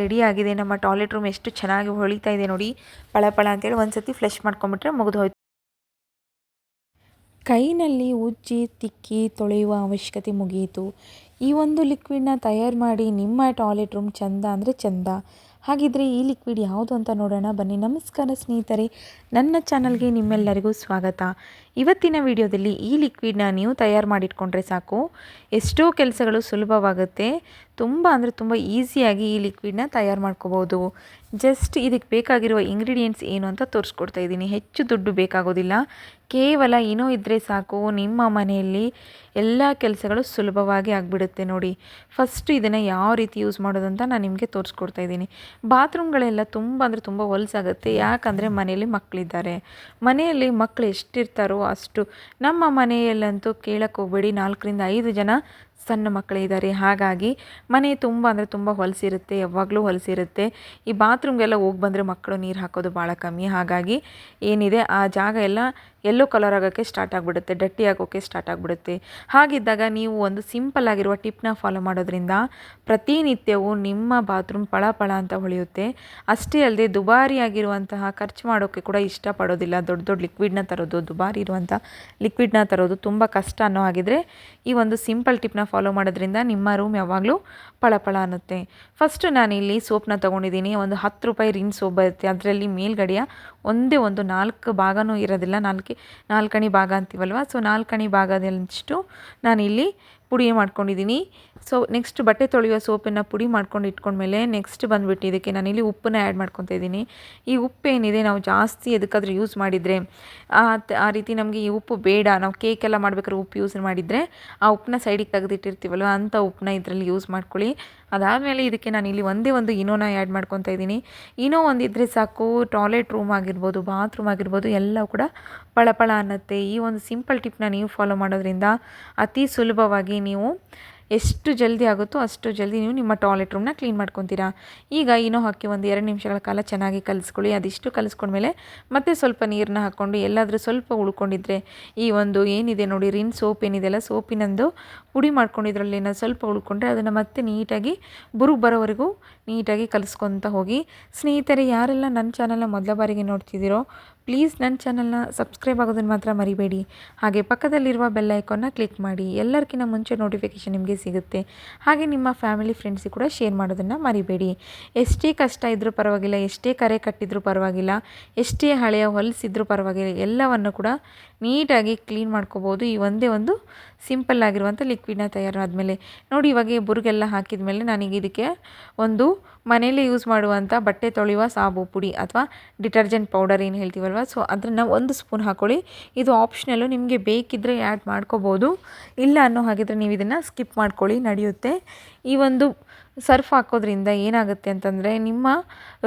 Ready ಆಗಿದೆ. ನಮ್ಮ toilet room ಎಷ್ಟು ಚೆನ್ನಾಗಿ ಹೊಳಿತಾ ಇದೆ ನೋಡಿ. ಪಳ ಪಳ ಅಂತೇಳಿ ಒಂದ್ಸತಿ ಫ್ಲಶ್ ಮಾಡ್ಕೊಂಬಿಟ್ರೆ ಮುಗಿದು ಹೋಯ್ತು ಕೈನಲ್ಲಿ ಉಜ್ಜಿ, ತಿಕ್ಕಿ ತೊಳೆಯುವ ಅವಶ್ಯಕತೆ ಮುಗಿಯಿತು. ಈ ಒಂದು ಲಿಕ್ವಿಡ್ನ ತಯಾರು ಮಾಡಿ ನಿಮ್ಮ ಟಾಯ್ಲೆಟ್ ರೂಮ್ ಚಂದ ಅಂದರೆ ಚಂದ. ಹಾಗಿದ್ರೆ ಈ ಲಿಕ್ವಿಡ್ ಯಾವುದು ಅಂತ ನೋಡೋಣ. ಬನ್ನಿ. ನಮಸ್ಕಾರ ಸ್ನೇಹಿತರೆ. ನನ್ನ ಚಾನಲ್ಗೆ ನಿಮ್ಮೆಲ್ಲರಿಗೂ ಸ್ವಾಗತ. ಇವತ್ತಿನ ವಿಡಿಯೋದಲ್ಲಿ ಈ ಲಿಕ್ವಿಡ್ನ ನೀವು ತಯಾರು ಮಾಡಿಟ್ಕೊಂಡ್ರೆ ಸಾಕು. ಎಷ್ಟೋ ಕೆಲಸಗಳು ಸುಲಭವಾಗುತ್ತೆ. ತುಂಬ ಅಂದರೆ ತುಂಬ ಈಸಿಯಾಗಿ ಈ ಲಿಕ್ವಿಡ್ನ ತಯಾರು ಮಾಡ್ಕೋಬೋದು. ಜಸ್ಟ್ ಇದಕ್ಕೆ ಬೇಕಾಗಿರುವ ಇಂಗ್ರೀಡಿಯೆಂಟ್ಸ್ ಏನು ಅಂತ ತೋರಿಸ್ಕೊಡ್ತಾ ಇದ್ದೀನಿ. ಹೆಚ್ಚು ದುಡ್ಡು ಬೇಕಾಗೋದಿಲ್ಲ. ಕೇವಲ ಏನೋ ಇದ್ದರೆ ಸಾಕು. ನಿಮ್ಮ ಮನೆಯಲ್ಲಿ ಎಲ್ಲ ಕೆಲಸಗಳು ಸುಲಭವಾಗಿ ಆಗಿಬಿಡುತ್ತೆ ನೋಡಿ. ಫಸ್ಟ್ ಇದನ್ನು ಯಾವ ರೀತಿ ಯೂಸ್ ಮಾಡೋದಂತ ನಾನು ನಿಮಗೆ ತೋರಿಸ್ಕೊಡ್ತಾ ಇದ್ದೀನಿ. ಬಾತ್ರೂಮ್ಗಳೆಲ್ಲ ತುಂಬ ಅಂದರೆ ತುಂಬ ಹೊಲಸಾಗುತ್ತೆ ಯಾಕಂದರೆ ಮನೆಯಲ್ಲಿ ಮಕ್ಕಳಿದ್ದಾರೆ ಮನೆಯಲ್ಲಿ ಮಕ್ಕಳು ಎಷ್ಟಿರ್ತಾರೋ ಅಷ್ಟು. ನಮ್ಮ ಮನೆಯಲ್ಲಂತೂ ಕೇಳಕ್ಕೆ ಹೋಗಬೇಡಿ. ನಾಲ್ಕರಿಂದ ಐದು ಜನ ಸಣ್ಣ ಮಕ್ಕಳಿದ್ದಾರೆ. ಹಾಗಾಗಿ ಮನೆ ತುಂಬ ಅಂದರೆ ತುಂಬ ಹೊಲಸಿರುತ್ತೆ, ಯಾವಾಗಲೂ ಹೊಲಸಿರುತ್ತೆ. ಈ ಬಾತ್ರೂಮ್ಗೆಲ್ಲ ಹೋಗಿ ಬಂದರೆ ಮಕ್ಕಳು ನೀರು ಹಾಕೋದು ಭಾಳ ಕಮ್ಮಿ. ಹಾಗಾಗಿ ಏನಿದೆ, ಆ ಜಾಗ ಎಲ್ಲ ಎಲ್ಲೋ ಕಲರ್ ಆಗೋಕ್ಕೆ ಸ್ಟಾರ್ಟ್ ಆಗಿಬಿಡುತ್ತೆ ಡಟ್ಟಿ ಆಗೋಕ್ಕೆ ಸ್ಟಾರ್ಟ್ ಆಗಿಬಿಡುತ್ತೆ. ಹಾಗಿದ್ದಾಗ ನೀವು ಒಂದು ಸಿಂಪಲ್ ಆಗಿರುವ ಟಿಪ್ನ ಫಾಲೋ ಮಾಡೋದ್ರಿಂದ ಪ್ರತಿನಿತ್ಯವೂ ನಿಮ್ಮ ಬಾತ್ರೂಮ್ ಪಳ ಪಳ ಅಂತ ಹೊಳೆಯುತ್ತೆ. ಅಷ್ಟೇ ಅಲ್ಲದೆ ದುಬಾರಿಯಾಗಿರುವಂತಹ ಖರ್ಚು ಮಾಡೋಕ್ಕೆ ಕೂಡ ಇಷ್ಟಪಡೋದಿಲ್ಲ. ದೊಡ್ಡ ದೊಡ್ಡ ಲಿಕ್ವಿಡ್ನ ತರೋದು, ದುಬಾರಿ ಇರುವಂಥ ಲಿಕ್ವಿಡ್ನ ತರೋದು ತುಂಬ ಕಷ್ಟ ಅನ್ನೋ ಹಾಗಿದ್ರೆ ಈ ಒಂದು ಸಿಂಪಲ್ ಟಿಪ್ನ ಫಾಲೋ ಮಾಡೋದ್ರಿಂದ ನಿಮ್ಮ ರೂಮ್ ಯಾವಾಗಲೂ ಪಳಪಳ ಅನ್ನುತ್ತೆ. ಫಸ್ಟು ನಾನಿಲ್ಲಿ ಸೋಪ್ನ ತೊಗೊಂಡಿದ್ದೀನಿ. ಒಂದು ಹತ್ತು ರೂಪಾಯಿ ರಿನ್ ಸೋಪ್ ಬರುತ್ತೆ. ಅದರಲ್ಲಿ ಮೇಲ್ಗಡೆಯ ಒಂದೇ ಒಂದು ನಾಲ್ಕು ಭಾಗನೂ ಇರೋದಿಲ್ಲ. ನಾಲ್ಕು, ನಾಲ್ಕಣಿ ಭಾಗ ಅಂತೀವಲ್ವ? ಸೊ ನಾಲ್ಕಣಿ ಭಾಗದಷ್ಟು ನಾನಿಲ್ಲಿ ಪುಡಿ ಮಾಡ್ಕೊಂಡಿದ್ದೀನಿ. ಸೊ ನೆಕ್ಸ್ಟ್ ಬಟ್ಟೆ ತೊಳೆಯುವ ಸೋಪನ್ನು ಪುಡಿ ಮಾಡ್ಕೊಂಡು ಇಟ್ಕೊಂಡ್ಮೇಲೆ ನೆಕ್ಸ್ಟ್ ಬಂದುಬಿಟ್ಟು ಇದಕ್ಕೆ ನಾನಿಲ್ಲಿ ಉಪ್ಪನ್ನ ಆ್ಯಡ್ ಮಾಡ್ಕೊತಾ ಇದ್ದೀನಿ. ಈ ಉಪ್ಪು ಏನಿದೆ ನಾವು ಜಾಸ್ತಿ ಎದಕ್ಕಾದ್ರೂ ಯೂಸ್ ಮಾಡಿದರೆ, ಆ ರೀತಿ ನಮಗೆ ಈ ಉಪ್ಪು ಬೇಡ. ನಾವು ಕೇಕೆಲ್ಲ ಮಾಡ್ಬೇಕಾದ್ರೆ ಉಪ್ಪು ಯೂಸ್ ಮಾಡಿದರೆ ಆ ಉಪ್ಪನ್ನ ಸೈಡಿಗೆ ತೆಗೆದಿಟ್ಟಿರ್ತೀವಲ್ವ ಅಂಥ ಉಪ್ಪನ್ನ ಇದರಲ್ಲಿ ಯೂಸ್ ಮಾಡ್ಕೊಳ್ಳಿ. ಅದಾದಮೇಲೆ ಇದಕ್ಕೆ ನಾನು ಇಲ್ಲಿ ಒಂದೇ ಒಂದು ಇನೋನ ಆ್ಯಡ್ ಮಾಡ್ಕೊತಾ ಇದ್ದೀನಿ. ಇನೋ ಒಂದಿದ್ರೆ ಸಾಕು ಟಾಯ್ಲೆಟ್ ರೂಮ್ ಆಗಿರ್ಬೋದು ಬಾತ್ರೂಮ್ ಆಗಿರ್ಬೋದು, ಎಲ್ಲವೂ ಕೂಡ ಪಳಪಳ ಅನ್ನತ್ತೆ. ಈ ಒಂದು ಸಿಂಪಲ್ ಟಿಪ್ನ ನೀವು ಫಾಲೋ ಮಾಡೋದ್ರಿಂದ ಅತಿ ಸುಲಭವಾಗಿ ನೀವು ಎಷ್ಟು ಜಲ್ದಿ ಆಗುತ್ತೋ ಅಷ್ಟು ಜಲ್ದಿ ನೀವು ನಿಮ್ಮ ಟಾಯ್ಲೆಟ್ ರೂಮ್ನ ಕ್ಲೀನ್ ಮಾಡ್ಕೊತೀರಾ. ಈಗ ಏನೋ ಹಾಕಿ ಒಂದು ಎರಡು ನಿಮಿಷಗಳ ಕಾಲ ಚೆನ್ನಾಗಿ ಕಲಿಸ್ಕೊಳ್ಳಿ, ಅದಿಷ್ಟು ಕಲಿಸ್ಕೊಂಡ್ಮೇಲೆ ಮತ್ತೆ ಸ್ವಲ್ಪ ನೀರನ್ನ ಹಾಕ್ಕೊಂಡು ಎಲ್ಲಾದರೂ ಸ್ವಲ್ಪ ಉಳ್ಕೊಂಡಿದ್ರೆ ಈ ಒಂದು ಏನಿದೆ ನೋಡಿ, ರಿನ್ ಸೋಪ್ ಏನಿದೆಯಲ್ಲ, ಸೋಪಿನಂದು ಪುಡಿ ಮಾಡ್ಕೊಂಡಿದ್ರಲ್ಲಿ ಏನೋ ಸ್ವಲ್ಪ ಉಳ್ಕೊಂಡ್ರೆ ಅದನ್ನು ಮತ್ತೆ ನೀಟಾಗಿ ಬುರುಗ್ ಬರೋವರೆಗೂ ನೀಟಾಗಿ ಕಲಿಸ್ಕೊತ ಹೋಗಿ. ಸ್ನೇಹಿತರೆ, ಯಾರೆಲ್ಲ ನನ್ನ ಚಾನಲ್ನ ಮೊದಲ ಬಾರಿಗೆ ನೋಡ್ತಿದ್ದೀರೋ, ಪ್ಲೀಸ್ ನನ್ನ ಚಾನಲ್ನ ಸಬ್ಸ್ಕ್ರೈಬ್ ಆಗೋದನ್ನು ಮಾತ್ರ ಮರಿಬೇಡಿ. ಹಾಗೆ ಪಕ್ಕದಲ್ಲಿರುವ ಬೆಲ್ ಕ್ಲಿಕ್ ಮಾಡಿ ಎಲ್ಲರಿಗಿಂತ ಮುಂಚೆ ನೋಟಿಫಿಕೇಶನ್ ನಿಮಗೆ ಸಿಗುತ್ತೆ. ಹಾಗೆ ನಿಮ್ಮ ಫ್ಯಾಮಿಲಿ ಫ್ರೆಂಡ್ಸಿಗೆ ಕೂಡ ಶೇರ್ ಮಾಡೋದನ್ನು ಮರಿಬೇಡಿ. ಎಷ್ಟೇ ಕಷ್ಟ ಇದ್ದರೂ ಪರವಾಗಿಲ್ಲ, ಎಷ್ಟೇ ಕರೆ ಕಟ್ಟಿದ್ರೂ ಪರವಾಗಿಲ್ಲ, ಎಷ್ಟೇ ಹಳೆಯ ಹೊಲಿಸಿದ್ರೂ ಪರವಾಗಿಲ್ಲ, ಎಲ್ಲವನ್ನು ಕೂಡ ನೀಟಾಗಿ ಕ್ಲೀನ್ ಮಾಡ್ಕೋಬೋದು. ಈ ಒಂದೇ ಒಂದು ಸಿಂಪಲ್ ಆಗಿರುವಂಥ ಲಿಕ್ವಿಡ್ನ ತಯಾರಾದಮೇಲೆ. ನೋಡಿ ಇವಾಗ ಬುರುಗೆಲ್ಲ ಹಾಕಿದ ಮೇಲೆ ನಾನೀಗ ಇದಕ್ಕೆ ಒಂದು ಮನೆಯಲ್ಲೇ ಯೂಸ್ ಮಾಡುವಂಥ ಬಟ್ಟೆ ತೊಳೆಯುವ ಸಾಬು, ಪುಡಿ ಅಥವಾ ಡಿಟರ್ಜೆಂಟ್ ಪೌಡರ್ ಏನು ಹೇಳ್ತೀವಲ್ವ? ಸೊ ಅದನ್ನು ಒಂದು ಸ್ಪೂನ್ ಹಾಕ್ಕೊಳ್ಳಿ ಇದು ಆಪ್ಷನಲ್ಲು ನಿಮಗೆ ಬೇಕಿದ್ದರೆ ಆ್ಯಡ್ ಮಾಡ್ಕೋಬೋದು. ಇಲ್ಲ ಅನ್ನೋ ಹಾಗಿದ್ರೆ ನೀವು ಇದನ್ನು ಸ್ಕಿಪ್ ಮಾಡ್ಕೊಳ್ಳಿ, ನಡೆಯುತ್ತೆ. ಈ ಒಂದು ಸರ್ಫ್ ಹಾಕೋದ್ರಿಂದ ಏನಾಗುತ್ತೆ ಅಂತಂದರೆ ನಿಮ್ಮ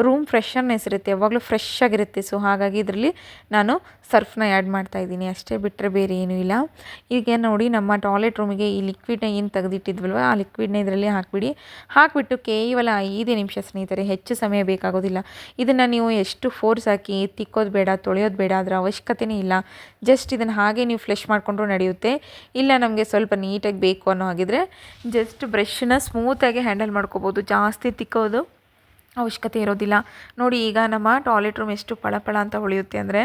ರೂಮ್ ಫ್ರೆಶರ್ನೆಸ್ ಇರುತ್ತೆ, ಯಾವಾಗಲೂ ಫ್ರೆಶ್ ಆಗಿರುತ್ತೆ. ಸೊ ಹಾಗಾಗಿ ಇದರಲ್ಲಿ ನಾನು ಸರ್ಫ್ನ ಆ್ಯಡ್ ಮಾಡ್ತಾ ಇದ್ದೀನಿ. ಅಷ್ಟೇ ಬಿಟ್ಟರೆ ಬೇರೆ ಏನೂ ಇಲ್ಲ. ಈಗ ನೋಡಿ, ನಮ್ಮ ಟಾಯ್ಲೆಟ್ ರೂಮಿಗೆ ಈ ಲಿಕ್ವಿಡ್ನ ಏನು ತೆಗೆದಿಟ್ಟಿದ್ವಲ್ವ? ಆ ಲಿಕ್ವಿಡ್ನ ಇದರಲ್ಲಿ ಹಾಕಿಬಿಡಿ. ಹಾಕಿಬಿಟ್ಟು ಕೇವಲ ಐದೇ ನಿಮಿಷ ಸ್ನೇಹಿತರೆ, ಹೆಚ್ಚು ಸಮಯ ಬೇಕಾಗೋದಿಲ್ಲ. ಇದನ್ನು ನೀವು ಎಷ್ಟು ಫೋರ್ಸ್ ಹಾಕಿ ತಿಕ್ಕೋದು ಬೇಡ, ತೊಳೆಯೋದು ಬೇಡ, ಅದರ ಅವಶ್ಯಕತೆಯೇ ಇಲ್ಲ. ಜಸ್ಟ್ ಇದನ್ನು ಹಾಗೆ ನೀವು ಫ್ಲೆಶ್ ಮಾಡಿಕೊಂಡ್ರೂ ನಡೆಯುತ್ತೆ. ಇಲ್ಲ ನಮಗೆ ಸ್ವಲ್ಪ ನೀಟಾಗಿ ಬೇಕು ಅನ್ನೋ ಹಾಗಿದ್ರೆ ಜಸ್ಟ್ ಬ್ರಷ್ನ ಸ್ಮೂತಾಗಿ ಹ್ಯಾಂಡಲ್ ಮಾಡ್ಕೋಬೋದು. ಜಾಸ್ತಿ ತಿಕ್ಕೋದು ಅವಶ್ಯಕತೆ ಇರೋದಿಲ್ಲ. ನೋಡಿ, ಈಗ ನಮ್ಮ ಟಾಯ್ಲೆಟ್ ರೂಮ್ ಎಷ್ಟು ಪಳಪಳ ಅಂತ ಹೊಳೆಯುತ್ತೆ ಅಂದರೆ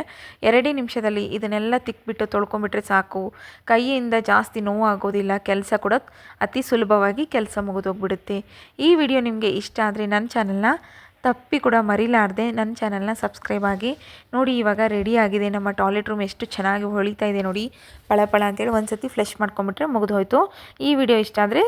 ಎರಡೇ ನಿಮಿಷದಲ್ಲಿ ಇದನ್ನೆಲ್ಲ ತಿಕ್ಬಿಟ್ಟು ತೊಳ್ಕೊಂಬಿಟ್ರೆ ಸಾಕು. ಕೈಯಿಂದ ಜಾಸ್ತಿ ನೋವು ಆಗೋದಿಲ್ಲ ಕೆಲಸ ಕೂಡ ಅತಿ ಸುಲಭವಾಗಿ ಕೆಲಸ ಮುಗಿದೋಗ್ಬಿಡುತ್ತೆ. ಈ ವಿಡಿಯೋ ನಿಮಗೆ ಇಷ್ಟ ಆದರೆ ನನ್ನ ಚಾನಲ್ನ ತಪ್ಪಿ ಕೂಡ ಮರಿಲಾರ್ದೆ ನನ್ನ ಚಾನಲ್ನ ಸಬ್ಸ್ಕ್ರೈಬ್ ಆಗಿ. ನೋಡಿ, ಇವಾಗ ರೆಡಿ ಆಗಿದೆ. ನಮ್ಮ ಟಾಯ್ಲೆಟ್ ರೂಮ್ ಎಷ್ಟು ಚೆನ್ನಾಗಿ ಹೊಳಿತಾ ಇದೆ ನೋಡಿ. ಪಳಪಳ ಪಳ ಅಂತೇಳಿ ಒಂದು ಸತಿ ಫ್ಲೆಶ್ ಮಾಡ್ಕೊಂಬಿಟ್ರೆ ಮುಗಿದು ಹೋಯಿತು ಈ ವಿಡಿಯೋ ಇಷ್ಟ ಆದರೆ